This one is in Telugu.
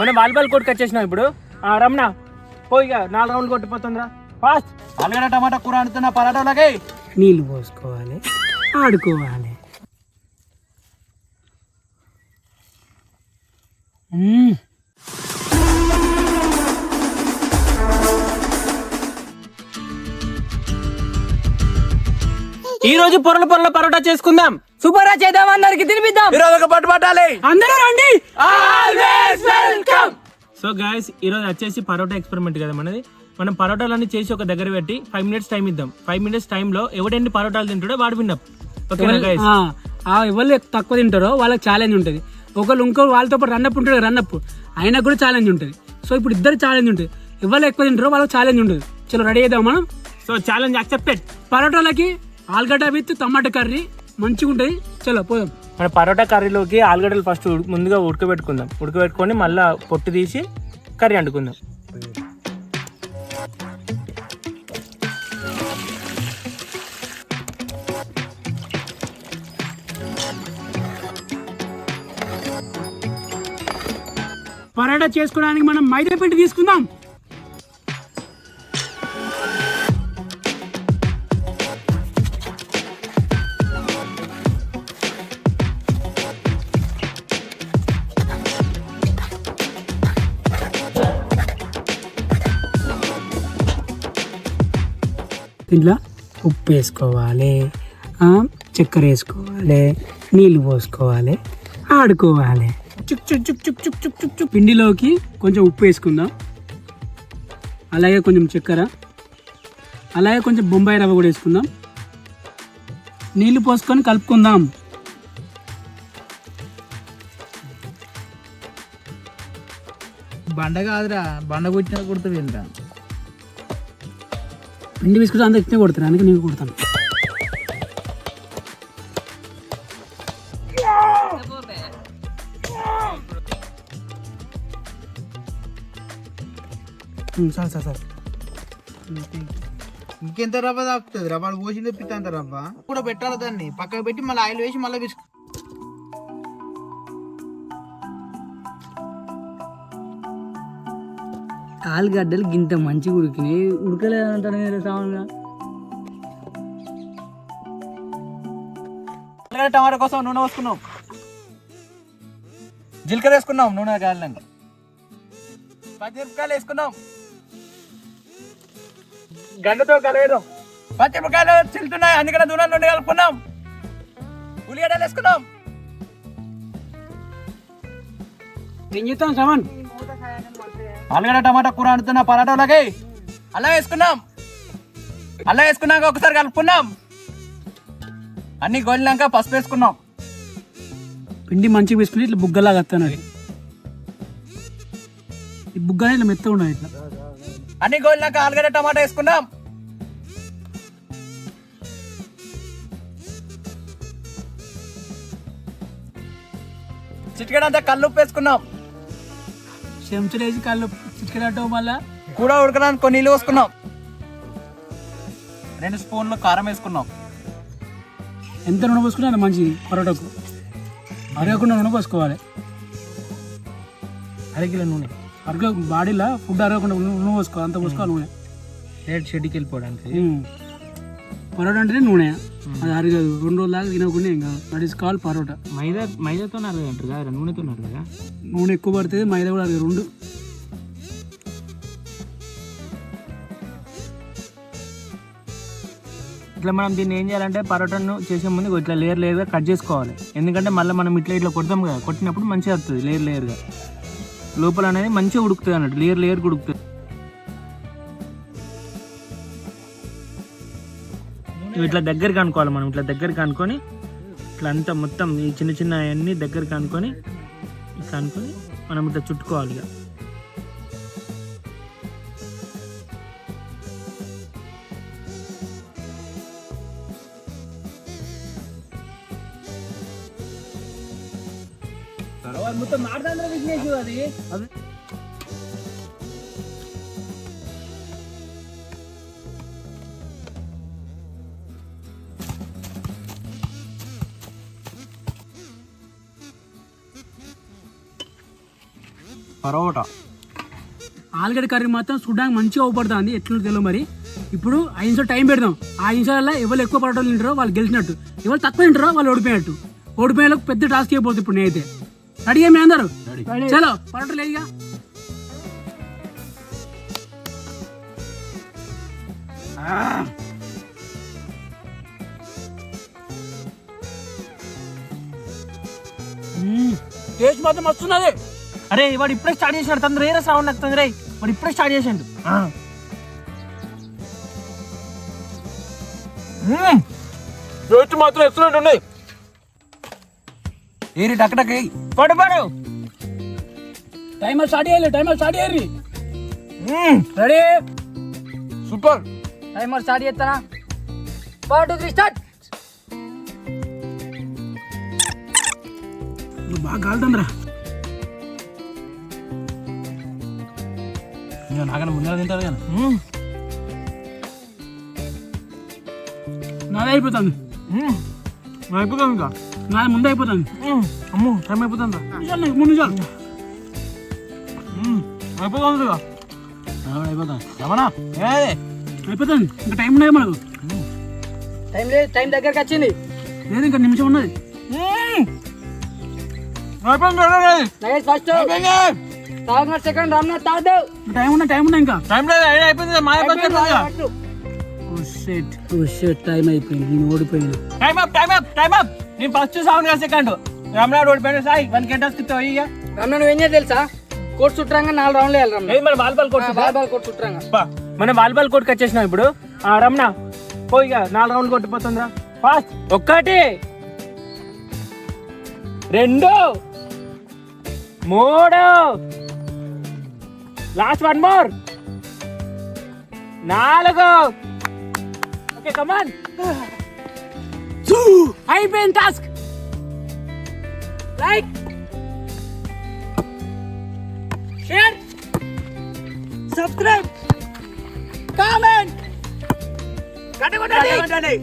మనం వాలీబాల్ కోర్టుకి వచ్చేసినాం ఇప్పుడు. ఆ, రమణ పోయిగా నాలుగు రౌండ్లు కొట్టిపోతుందిరా ఫాస్ట్ ఆలుగడ్డ టమాటా కూర అంటున్న పరాటోలకి నీళ్ళు పోసుకోవాలి ఆడుకోవాలి. రోజు పొరల పొరల పరోటా చేసుకుందాం. సూపర్ రా చేద్దాం అందరికి తినిపిద్దాం. ఈరోజు ఒక పట్టు పట్టాలి అందరూ రండి. సో గాయస్ ఈ రోజు వచ్చేసి పరోటా ఎక్స్పెరిమెంట్ కదా మనది. మనం పరోటాలన్నీ చేసి ఒక దగ్గర పెట్టి ఫైవ్ మినిట్స్ టైం ఇద్దాం. ఫైవ్ మినిట్స్ టైంలో ఎవడెన్ని పరోటాలు తింటాడో వాడు విన్నాం. ఓకేనా గైస్ ఆ, ఆ ఎవరు తక్కువ తింటారో వాళ్ళకి ఛాలెంజ్ ఉంటుంది. ఒకళ్ళు ఇంకో వాళ్ళతో పాటు రన్నప్ ఉంటుంది రన్నప్ అయినా కూడా ఛాలెంజ్ ఉంటుంది. సో ఇప్పుడు ఇద్దరు ఛాలెంజ్ ఉంటుంది. ఎవరు ఎక్కువ తింటారో వాళ్ళకి ఛాలెంజ్ ఉంటుంది. చలో రెడీ చేద్దాం మనం? సో ఛాలెంజ్ యాక్సెప్టెడ్ పరోటాలకి ఆలుగడ్డ విత్ టమాటా కర్రీ మంచిగా ఉంటుంది చలో పోదాం. మన పరోటా కర్రీలోకి ఆలుగడ్డలు ఫస్ట్ ముందుగా ఉడకబెట్టుకుందాం. ఉడకబెట్టుకొని మళ్ళీ పొట్టు తీసి కర్రీ వండుకుందాం పరోటా చేసుకోవడానికి మనం మైదా పిండి తీసుకుందాం. దీంట్లో ఉప్పు వేసుకోవాలి చక్కెర వేసుకోవాలి నీళ్ళు పోసుకోవాలి ఆడుకోవాలి. చుక్ చుక్ చుక్ చుక్ చుక్ చుక్ చుక్ చుక్. పిండిలోకి కొంచెం ఉప్పు వేసుకుందాం. అలాగే కొంచెం చక్కెర. అలాగే కొంచెం బొంబాయి రవ్వ కూడా వేసుకుందాం. నీళ్ళు పోసుకొని కలుపుకుందాం. బండ కాదురా బండ కొట్టినా కుడుతుంది పిండి బిస్కెట్ అంత ఎక్కువ కొడతారు? అందుకే నేను కొడతాను. సార్ చాలు సార్. ఇంకెంత రవ్వ తాకుతుంది రవ్వ? పోసిందో పోసి అంత రవ్వ? కూడా పెట్టాలి దాన్ని. పక్కకు పెట్టి మళ్ళీ ఆయిల్ వేసి మళ్ళీ బిస్కెట్ ఆలుగడ్డలు గింత మంచిగా ఉడికినాయి. ఉడకలేదంటాను కదా సామాన్గా టమాటా కోసం నూనె పోసుకున్నాం. జీలకర్ర వేసుకున్నాం నూనె కాలినాక పచ్చిమిరపకాయలు వేసుకున్నాం. గంటతో కలిపేద్దాం పచ్చిమిరపకాయలు చిల్లుతున్నాయి అందుకనే నూనె నుండి కలుపుకున్నాం. ఉల్లిగడ్డలు వేసుకున్నాం. ఏం చేస్తాం సామాన్ ఆలుగడ్డ టమాటా కూర అంటున్న పరాటోలకి అల్లం వేసుకున్నాం. అల్లం వేసుకున్నాక ఒకసారి కలుపుకున్నాం. అన్ని గోలినాక పసుపు వేసుకున్నాం. పిండి మంచిగా వేసుకుని ఇట్లా బుగ్గలాగా వస్తాను ఈ బుగ్గనే ఇట్లా మెత్తగా ఉన్నాయి ఇట్లా. అన్ని గోలినాక ఆలుగడ్డ టమాటా వేసుకున్నాం. చిటికెడంతా కల్లుప్పు వేసుకున్నాం. చెంచులు వేసి కళ్ళు చిటికెడటం వల్ల? కూర ఉడకడానికి కొన్ని నీళ్ళు పోసుకున్నాం. రెండు స్పూన్లు కారం వేసుకున్నాం. ఎంత నూనె పోసుకున్నా మంచిది పరోటాకు. అరగకుండా నూనె పోసుకోవాలి. అరకిలో నూనె. అరగ బాడీలో ఫుడ్ అరగకుండా నూనె పోసుకోవాలి అంత పోసుకోవాలి నూనె. డైరెక్ట్ షెడ్కి వెళ్ళిపోవడానికి. పరోటా అంటేనే నూనె. అది అరగదు. రెండు రోజుల దాకా తినకుండా ఏం కాదు that is call parotta. Maida మైదాతో అరగంటారు కదా నూనెతో కదా? నూనె ఎక్కువ పడుతుంది మైదా కూడా అరగదు రెండు. ఇట్లా మనం దీన్ని ఏం చేయాలంటే పరోటాను చేసే ముందు ఇట్లా లేయర్ లేయర్గా కట్ చేసుకోవాలి. ఎందుకంటే మళ్ళీ మనం ఇట్లా ఇట్లా కొడతాం కదా కొట్టినప్పుడు మంచిగా వస్తుంది లేయర్ లేయర్గా లోపల అనేది మంచిగా ఉడుకుతుంది అన్నట్టు లేయర్ లేయర్గా ఉడుకుతుంది. ఇట్లా దగ్గర కనుక్కోవాలి మనం ఇట్లా దగ్గర కనుక్కొని ఇట్లా అంతా మొత్తం ఈ చిన్న చిన్న అన్నీ దగ్గర కనుక్కొని కనుక్కొని మనం ఇట్లా చుట్టుకోవాలి ఇక. మొత్తం మాట్లాడారు విజ్ఞేశ్వరు అది. పరోటా. ఆలుగడ్డ కర్రీ మాత్రం చూడడానికి మంచిగా అవుపడుతుంది. ఎట్లా తెలియదు మరి. ఇప్పుడు ఐదు నిమిషాలు టైం పెడదాం. ఆ నిమిషాలలో ఎవరు ఎక్కువ పరోటాలు తింటారో వాళ్ళు గెలిచినట్టు. ఎవరు తక్కువ తింటారో వాళ్ళు ఓడిపోయినట్టు. ఓడిపోయిన పెద్ద టాస్క్ అయిపోతుంది ఇప్పుడు నేనైతే. రెడీ మీ అందరు? చలో పరోటా లేదుగా టేస్ట్ మాత్రం వస్తున్నది అరే వాడు ఇప్పుడే స్టార్ట్ చేసాడు తొందర ఏరా సౌండ్ నాకు తొందర వాడు ఇప్పుడే స్టార్ట్ చేసాడు టేస్ట్ మాత్రం ఎక్సలెంట్ ఉన్నాయి. ఏరి టక్ టక్ ఏయ్. పడు పడు. టైమర్ స్టార్ట్ చేయాలి టైమర్ స్టార్ట్ మ్మ్. రెడీ? సూపర్. టైమర్ స్టార్ట్ చేస్తానా? వన్ టూ త్రీ స్టార్ట్ బాగా కాలుతుందిరా నాకన్నా ముందర తింటారు కదా. నాది అయిపోతుంది. అయిపోతుంది ఇంకా. నాది ముందు అయిపోతుంది. అమ్మో టైం అయిపోతుంది? నిమిషాలు నాకు మూడు నిమిషాలు అయిపోతుంది ఇక. అయిపోతాను రమణ అయిపోతుంది. ఇంకా టైం ఉన్నది మనకు. టైం లేదు టైం దగ్గరకు వచ్చింది. లేదు ఇంకా నిమిషం ఉన్నది. అయిపోయింది ఫస్ట్. సెకండ్ రామ్నాథ్ టైం ఉన్నా టైం ఉన్నా ఇంకా. టైం లేదు అయిపోయింది మా షెట్ ఓ షెట్ టైం అయిపోయింది నేను ఓడిపోయినా. Time up time up time up నేను ఫస్ట్ కదా సెకండ్ రమణాడు ఓడిపోయాడు సాయి వన్ గంటస్ ఇస్తావు ఇక రమ్న నువ్వు ఏం చేయాలి తెలుసా? కోర్టు చుట్టరంగా నాలుగు రౌండ్లు రమ్న ఏది మన volleyball court ball ball court చుట్టరంగా బా, మన వాలీబాల్ కోర్టుకి వచ్చేసినాం ఇప్పుడు. ఆ రమణ పోయి నాలుగు రౌండ్లు కొట్టిపోతుందిరా. ఫాస్ట్ ఒక్కటి. రెండు. మూడు లాస్ట్ వన్ మోర్ నాలుగు ఓకే కమాన్ అయిపోయింది task like share subscribe comment కట్టుకుంటండి